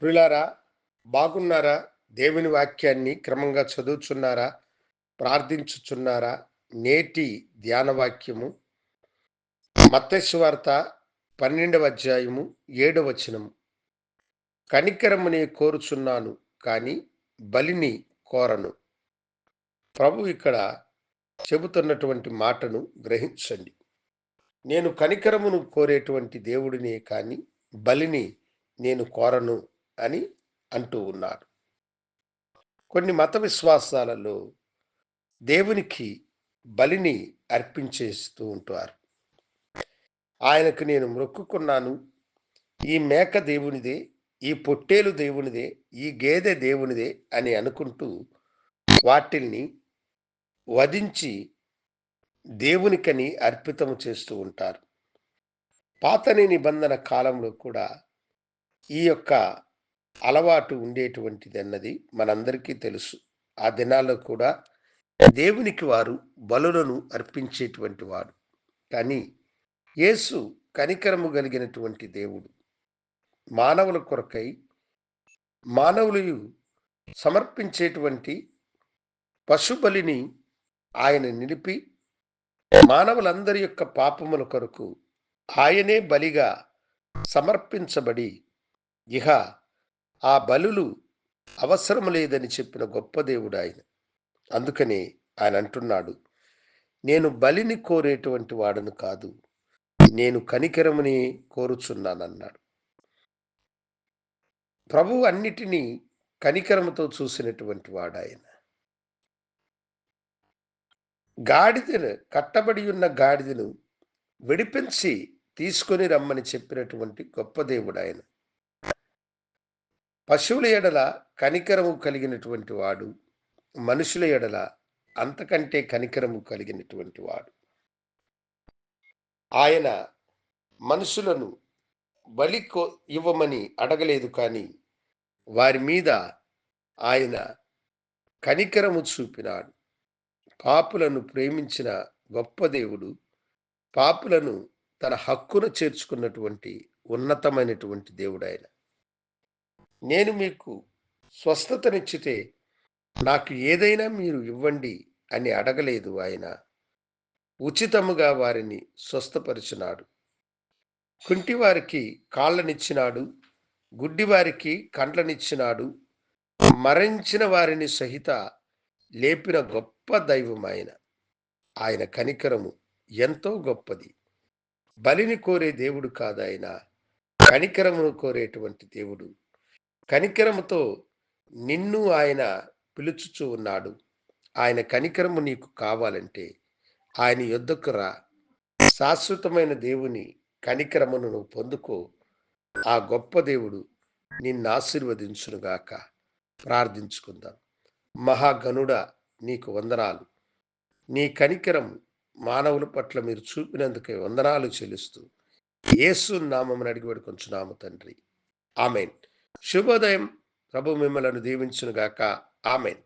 ప్రియులారా బాగున్నారా? దేవుని వాక్యాన్ని క్రమంగా చదువుచున్నారా? ప్రార్థించుచున్నారా? నేటి ధ్యానవాక్యము. మత్స్వార్త పన్నెండవ అధ్యాయము ఏడవ వచనము. కనికరముని కోరుచున్నాను కానీ బలిని కోరను. ప్రభు ఇక్కడ చెబుతున్నటువంటి మాటను గ్రహించండి. నేను కనికరమును కోరేటువంటి దేవుడినే కానీ బలిని నేను కోరను. అని అంటూ ఉన్నారు. కొన్ని మత విశ్వాసాలలో దేవునికి బలిని అర్పించేస్తూ ఉంటారు. ఆయనకు నేను మొక్కుకున్నాను. ఈ మేక దేవునిదే ఈ పొట్టేలు దేవునిదే ఈ గేదె దేవునిదే అని అనుకుంటూ వాటిల్ని వధించి దేవునికని అర్పితము చేస్తూ ఉంటారు. పాతని నిబంధన కాలంలో కూడా ఈ యొక్క అలవాటు ఉండేటువంటిది అన్నది మనందరికీ తెలుసు. ఆ దినాల్లో కూడా దేవునికి వారు బలులను అర్పించేటువంటి వారు కానీ యేసు కనికరము కలిగినటువంటి దేవుడు. మానవుల కొరకై మానవులు సమర్పించేటువంటి పశుబలిని ఆయన నిలిపి మానవులందరి యొక్క పాపముల కొరకు ఆయనే బలిగా సమర్పించబడి ఇహ ఆ బలులు అవసరం లేదని చెప్పిన గొప్ప దేవుడు ఆయన. అందుకనే ఆయన అంటున్నాడు నేను బలిని కోరేటువంటి వాడను కాదు నేను కనికరముని కోరుచున్నానన్నాడు. ప్రభు అన్నిటినీ కనికరముతో చూసినటువంటి వాడు ఆయన. గాడిదను కట్టబడి ఉన్న గాడిదను విడిపించి తీసుకొని రమ్మని చెప్పినటువంటి గొప్ప దేవుడు ఆయన. పశువుల ఎడల కనికరము కలిగినటువంటి వాడు మనుషుల ఎడల అంతకంటే కనికరము కలిగినటువంటి వాడు. ఆయన మనుషులను బలి ఇవ్వమని అడగలేదు కానీ వారి మీద ఆయన కనికరము చూపినాడు. పాపులను ప్రేమించిన గొప్ప దేవుడు పాపులను తన హక్కును చేర్చుకున్నటువంటి ఉన్నతమైనటువంటి దేవుడు ఆయన. నేను మీకు స్వస్థతనిచ్చితే నాకు ఏదైనా మీరు ఇవ్వండి అని అడగలేదు ఆయన. ఉచితముగా వారిని స్వస్థపరిచినాడు. కుంటివారికి కాళ్ళనిచ్చినాడు గుడ్డివారికి కండ్లనిచ్చినాడు మరణించిన వారిని సహిత లేపిన గొప్ప దైవం ఆయన. ఆయన కనికరము ఎంతో గొప్పది. బలిని కోరే దేవుడు కాదు ఆయన కనికరమును కోరేటువంటి దేవుడు కనికరముతో నిన్ను ఆయన పిలుచుచూ ఉన్నాడు. ఆయన కనికరము నీకు కావాలంటే ఆయన యొద్దకు రా. శాశ్వతమైన దేవుని కనికరమును నువ్వు పొందుకో. ఆ గొప్ప దేవుడు నిన్ను ఆశీర్వదించునుగాక ప్రార్థించుకుందాం. మహాగనుడ నీకు వందనాలు. నీ కనికరం మానవుల పట్ల మీరు చూపినందుకే వందనాలు చెల్లిస్తూ యేసు నామం అడిగి పెడుకుంటున్నాము తండ్రి. ఆమెన్. శుభోదయం. ప్రభు మిమ్మలను దీవించునుగాక. ఆమెన్.